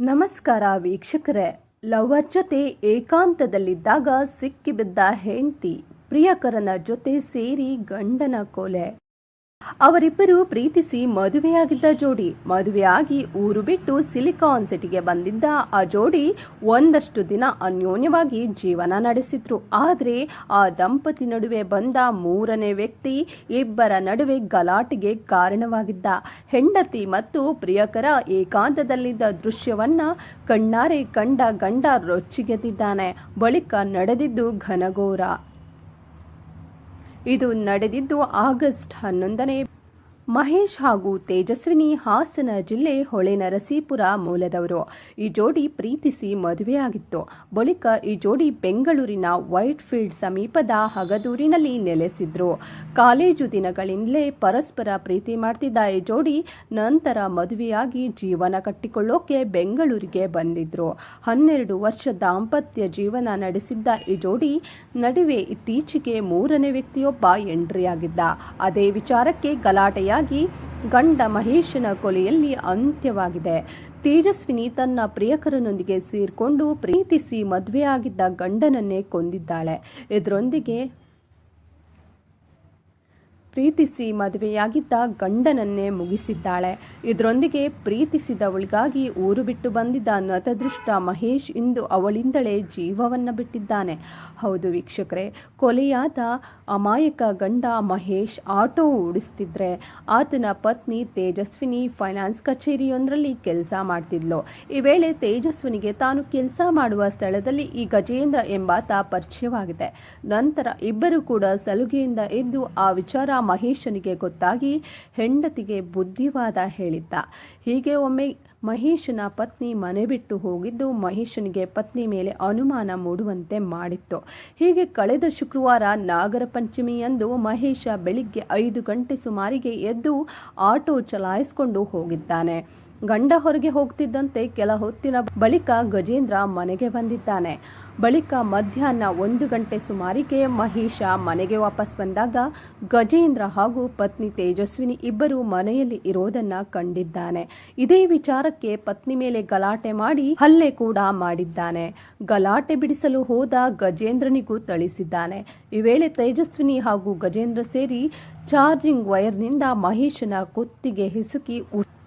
ನಮಸ್ಕಾರ ವೀಕ್ಷಕರೇ. ಲವರ್ ಜೊತೆ ಏಕಾಂತದಲ್ಲಿದ್ದಾಗ ಸಿಕ್ಕಿಬಿದ್ದ ಹೆಂಡತಿ ಪ್ರಿಯಕರನ ಜೊತೆ ಸೇರಿ ಗಂಡನ ಕೊಲೆ. ಅವರಿಬ್ಬರು ಪ್ರೀತಿಸಿ ಮದುವೆಯಾಗಿದ್ದ ಜೋಡಿ. ಮದುವೆಯಾಗಿ ಊರು ಬಿಟ್ಟು ಸಿಲಿಕಾನ್ ಸಿಟಿಗೆ ಬಂದಿದ್ದ ಆ ಜೋಡಿ ಒಂದಷ್ಟು ದಿನ ಅನ್ಯೋನ್ಯವಾಗಿ ಜೀವನ ನಡೆಸಿದ್ರು. ಆದರೆ ಆ ದಂಪತಿ ನಡುವೆ ಬಂದ ಮೂರನೇ ವ್ಯಕ್ತಿ ಇಬ್ಬರ ನಡುವೆ ಗಲಾಟೆಗೆ ಕಾರಣವಾಗಿದ್ದ. ಹೆಂಡತಿ ಮತ್ತು ಪ್ರಿಯಕರ ಏಕಾಂತದಲ್ಲಿದ್ದ ದೃಶ್ಯವನ್ನ ಕಣ್ಣಾರೆ ಕಂಡ ಗಂಡ ರೊಚ್ಚಿಗೆದ್ದಿದ್ದಾನೆ. ಬಳಿಕ ನಡೆದಿದ್ದು ಘನಘೋರ. ಇದು ನಡೆದಿದ್ದು ಆಗಸ್ಟ್ ಹನ್ನೊಂದನೇ ಮಹೇಶ್ ಹಾಗೂ ತೇಜಸ್ವಿನಿ ಹಾಸನ ಜಿಲ್ಲೆ ಹೊಳೆನರಸೀಪುರ ಮೂಲದವರು. ಈ ಜೋಡಿ ಪ್ರೀತಿಸಿ ಮದುವೆಯಾಗಿತ್ತು ಬಳಿಕ ಈ ಜೋಡಿ ಬೆಂಗಳೂರಿನ ವೈಟ್ ಫೀಲ್ಡ್ ಸಮೀಪದ ಹಗದೂರಿನಲ್ಲಿ ನೆಲೆಸಿದ್ರು. ಕಾಲೇಜು ದಿನಗಳಿಂದಲೇ ಪರಸ್ಪರ ಪ್ರೀತಿ ಮಾಡ್ತಿದ್ದ ಈ ಜೋಡಿ ನಂತರ ಮದುವೆಯಾಗಿ ಜೀವನ ಕಟ್ಟಿಕೊಳ್ಳೋಕೆ ಬೆಂಗಳೂರಿಗೆ ಬಂದಿದ್ರು. ಹನ್ನೆರಡು ವರ್ಷ ದಾಂಪತ್ಯ ಜೀವನ ನಡೆಸಿದ್ದ ಈ ಜೋಡಿ ನಡುವೆ ಇತ್ತೀಚೆಗೆ ಮೂರನೇ ವ್ಯಕ್ತಿಯೊಬ್ಬ ಎಂಟ್ರಿಯಾಗಿದ್ದ. ಅದೇ ವಿಚಾರಕ್ಕೆ ಗಲಾಟೆಯಾಗಿ ಗಂಡ ಮಹೇಶನ ಕೊಲೆಯಲ್ಲಿ ಅಂತ್ಯವಾಗಿದೆ. ತೇಜಸ್ವಿನಿ ತನ್ನ ಪ್ರಿಯಕರನೊಂದಿಗೆ ಸೇರಿಕೊಂಡು ಪ್ರೀತಿಸಿ ಮದುವೆಯಾಗಿದ್ದ ಗಂಡನನ್ನೇ ಕೊಂದಿದ್ದಾಳೆ. ಇದರೊಂದಿಗೆ ಪ್ರೀತಿಸಿ ಮದುವೆಯಾಗಿದ್ದ ಗಂಡನನ್ನೇ ಮುಗಿಸಿದ್ದಾಳೆ. ಇದರೊಂದಿಗೆ ಪ್ರೀತಿಸಿದವಳಿಗಾಗಿ ಊರು ಬಿಟ್ಟು ಬಂದಿದ್ದ ನತದೃಷ್ಟ ಮಹೇಶ್ ಇಂದು ಅವಳಿಂದಲೇ ಜೀವವನ್ನು ಬಿಟ್ಟಿದ್ದಾನೆ. ಹೌದು ವೀಕ್ಷಕರೇ, ಕೊಲೆಯಾದ ಅಮಾಯಕ ಗಂಡ ಮಹೇಶ್ ಆಟೋ ಓಡಿಸ್ತಿದ್ರೆ ಆತನ ಪತ್ನಿ ತೇಜಸ್ವಿನಿ ಫೈನಾನ್ಸ್ ಕಚೇರಿಯೊಂದರಲ್ಲಿ ಕೆಲಸ ಮಾಡ್ತಿದ್ಲು. ಈ ವೇಳೆ ತೇಜಸ್ವಿನಿಗೆ ತಾನು ಕೆಲಸ ಮಾಡುವ ಸ್ಥಳದಲ್ಲಿ ಈ ಗಜೇಂದ್ರ ಎಂಬಾತ ಪರಿಚಯವಾಗಿದೆ. ನಂತರ ಇಬ್ಬರು ಕೂಡ ಸಲುಗೆಯಿಂದ ಎದ್ದು ಆ ವಿಚಾರ ಮಹೇಶನಿಗೆ ಗೊತ್ತಾಗಿ ಹೆಂಡತಿಗೆ ಬುದ್ಧಿವಾದ ಹೇಳಿದ್ದ. ಹೀಗೆ ಒಮ್ಮೆ ಮಹೇಶನ ಪತ್ನಿ ಮನೆ ಬಿಟ್ಟು ಹೋಗಿದ್ದು ಮಹೇಶನಿಗೆ ಪತ್ನಿ ಮೇಲೆ ಅನುಮಾನ ಮೂಡುವಂತೆ ಮಾಡಿತ್ತು. ಹೀಗೆ ಕಳೆದ ಶುಕ್ರವಾರ ನಾಗರ ಪಂಚಮಿಯಂದು ಮಹೇಶ ಬೆಳಿಗ್ಗೆ ಐದು ಗಂಟೆ ಸುಮಾರಿಗೆ ಎದ್ದು ಆಟೋ ಚಲಾಯಿಸಿಕೊಂಡು ಹೋಗಿದ್ದಾನೆ. ಗಂಡ ಹೊರಗೆ ಹೋಗ್ತಿದ್ದಂತೆ ಕೆಲ ಹೊತ್ತಿನ ಬಳಿಕ ಗಜೇಂದ್ರ ಮನೆಗೆ ಬಂದಿದ್ದಾನೆ. ಬಳಿಕ ಮಧ್ಯಾಹ್ನ ಒಂದು ಗಂಟೆ ಸುಮಾರಿಗೆ ಮಹೇಶ ಮನೆಗೆ ವಾಪಸ್ ಬಂದಾಗ ಗಜೇಂದ್ರ ಹಾಗೂ ಪತ್ನಿ ತೇಜಸ್ವಿನಿ ಇಬ್ಬರು ಮನೆಯಲ್ಲಿ ಇರೋದನ್ನ ಕಂಡಿದ್ದಾನೆ. ಇದೇ ವಿಚಾರಕ್ಕೆ ಪತ್ನಿ ಮೇಲೆ ಗಲಾಟೆ ಮಾಡಿ ಹಲ್ಲೆ ಕೂಡ ಮಾಡಿದ್ದಾನೆ. ಗಲಾಟೆ ಬಿಡಿಸಲು ಹೋದ ಗಜೇಂದ್ರನಿಗೂ ಥಳಿಸಿದ್ದಾನೆ. ಈ ವೇಳೆ ತೇಜಸ್ವಿನಿ ಹಾಗೂ ಗಜೇಂದ್ರ ಸೇರಿ ಚಾರ್ಜಿಂಗ್ ವೈರ್ನಿಂದ ಮಹೇಶನ ಕುತ್ತಿಗೆ ಹಿಸುಕಿ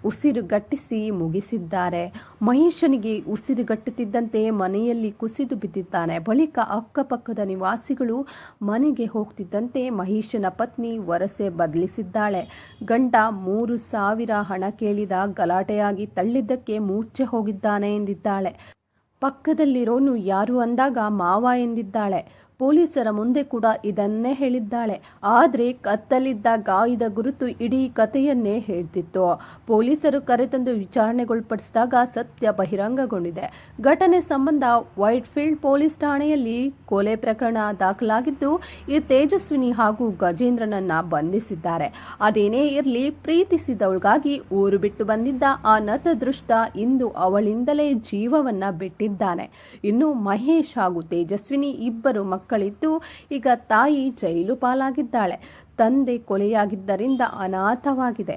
ಉಸಿರುಗಟ್ಟಿಸಿ ಮುಗಿಸಿದ್ದಾರೆ. ಮಹೇಶನಿಗೆ ಉಸಿರುಗಟ್ಟುತ್ತಿದ್ದಂತೆ ಮನೆಯಲ್ಲಿ ಕುಸಿದು ಬಿದ್ದಿದ್ದಾನೆ. ಬಳಿಕ ಅಕ್ಕಪಕ್ಕದ ನಿವಾಸಿಗಳು ಮನೆಗೆ ಹೋಗ್ತಿದ್ದಂತೆ ಮಹೇಶನ ಪತ್ನಿ ವರಸೆ ಬದಲಿಸಿದ್ದಾಳೆ. ಗಂಡ ಮೂರು ಸಾವಿರ ಹಣ ಕೇಳಿದ ಗಲಾಟೆಯಾಗಿ ತಳ್ಳಿದ್ದಕ್ಕೆ ಮೂರ್ಛೆ ಹೋಗಿದ್ದಾನೆ ಎಂದಿದ್ದಾಳೆ. ಪಕ್ಕದಲ್ಲಿರೋನು ಯಾರು ಅಂದಾಗ ಮಾವ ಎಂದಿದ್ದಾಳೆ. ಪೊಲೀಸರ ಮುಂದೆ ಕೂಡ ಇದನ್ನೇ ಹೇಳಿದ್ದಾಳೆ. ಆದರೆ ಕತ್ತಲಿದ್ದ ಗಾಯದ ಗುರುತು ಇಡೀ ಕಥೆಯನ್ನೇ ಹೇಳ್ತಿತ್ತು. ಪೊಲೀಸರು ಕರೆತಂದು ವಿಚಾರಣೆಗೊಳಪಡಿಸಿದಾಗ ಸತ್ಯ ಬಹಿರಂಗಗೊಂಡಿದೆ. ಘಟನೆ ಸಂಬಂಧ ವೈಟ್ ಫೀಲ್ಡ್ ಪೊಲೀಸ್ ಠಾಣೆಯಲ್ಲಿ ಕೊಲೆ ಪ್ರಕರಣ ದಾಖಲಾಗಿದ್ದು, ಈ ತೇಜಸ್ವಿನಿ ಹಾಗೂ ಗಜೇಂದ್ರನನ್ನ ಬಂಧಿಸಿದ್ದಾರೆ. ಅದೇನೇ ಇರಲಿ, ಪ್ರೀತಿಸಿದವಳಿಗಾಗಿ ಊರು ಬಿಟ್ಟು ಬಂದಿದ್ದ ಆ ನತದೃಷ್ಟ ಇಂದು ಅವಳಿಂದಲೇ ಜೀವವನ್ನ ಬಿಟ್ಟಿದ್ದಾನೆ. ಇನ್ನು ಮಹೇಶ್ ಹಾಗೂ ತೇಜಸ್ವಿನಿ ಇಬ್ಬರು ಮಕ್ಕಳಿದ್ದು ಈಗ ತಾಯಿ ಜೈಲು ಪಾಲಾಗಿದ್ದಾಳೆ. ತಂದೆ ಕೊಲೆಯಾಗಿದ್ದರಿಂದ ಅನಾಥವಾಗಿದೆ.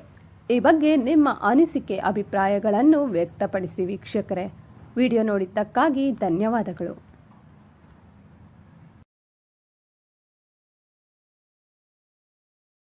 ಈ ಬಗ್ಗೆ ನಿಮ್ಮ ಅನಿಸಿಕೆ, ಅಭಿಪ್ರಾಯಗಳನ್ನು ವ್ಯಕ್ತಪಡಿಸಿ ವೀಕ್ಷಕರೇ. ವಿಡಿಯೋ ನೋಡಿದ್ದಕ್ಕಾಗಿ ಧನ್ಯವಾದಗಳು.